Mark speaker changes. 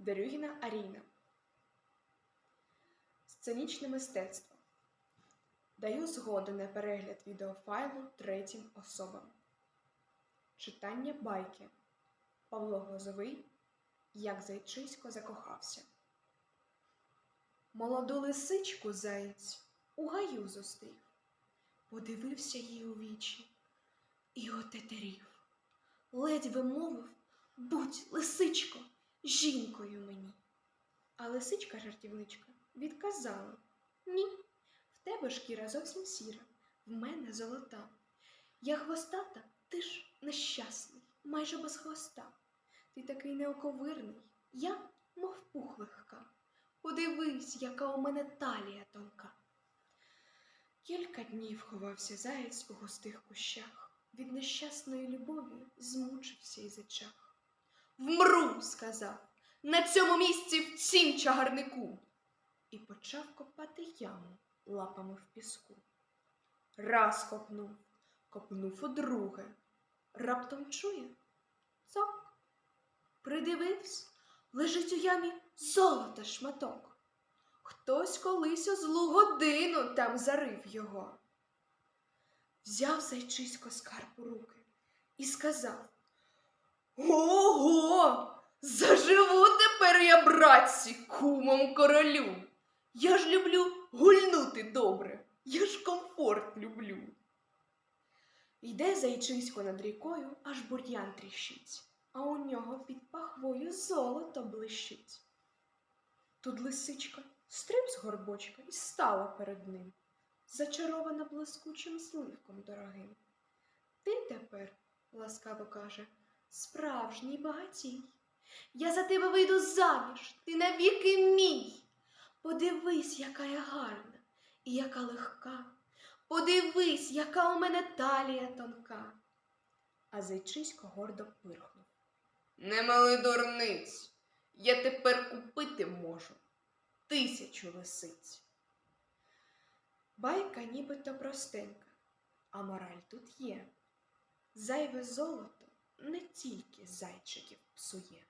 Speaker 1: Дерюгіна Аріна. Сценічне мистецтво. Даю згоду на перегляд відеофайлу третім особам. Читання байки. Павло Глазовий. Як зайчисько закохався. Молоду лисичку заєць у гаю зустрів. Подивився їй у вічі і отетерів. Ледь вимовив, будь, лисичко, жінкою мені. А лисичка жартівничка відказала Ні, в тебе шкіра зовсім сіра, в мене золота. Я хвостата, ти ж нещасний, майже без хвоста. Ти такий неоковирний, я, мов пух легка. Подивись, яка у мене талія тонка. Кілька днів ховався заєць у густих кущах. Від нещасної любові змучився і зачах. Вмру, сказав, на цьому місці в цім чагарнику. І почав копати яму лапами в піску. Раз копнув, копнув удруге. Раптом чує цок. Придивився, лежить у ямі золота шматок. Хтось колись у злу годину там зарив його. Взяв зайчисько скарб у руки і сказав Ого! Заживу тепер я, братці, кумом королю. Я ж люблю гульнути добре, я ж комфорт люблю. Йде зайчисько над рікою, аж бур'ян тріщить, а у нього під пахвою золото блищить. Тут лисичка стриб з горбочка і стала перед ним, зачарована блискучим зливком дорогим. Ти тепер, ласкаво каже, справжній багатій. Я за тебе вийду заміж, ти навіки мій. Подивись, яка я гарна і яка легка. Подивись, яка у мене талія тонка. А зайчисько гордо пирхнув. Не мали дурниць, я тепер купити можу тисячу лисиць. Байка нібито простенька, а мораль тут є. Зайве золото не тільки зайчиків псує.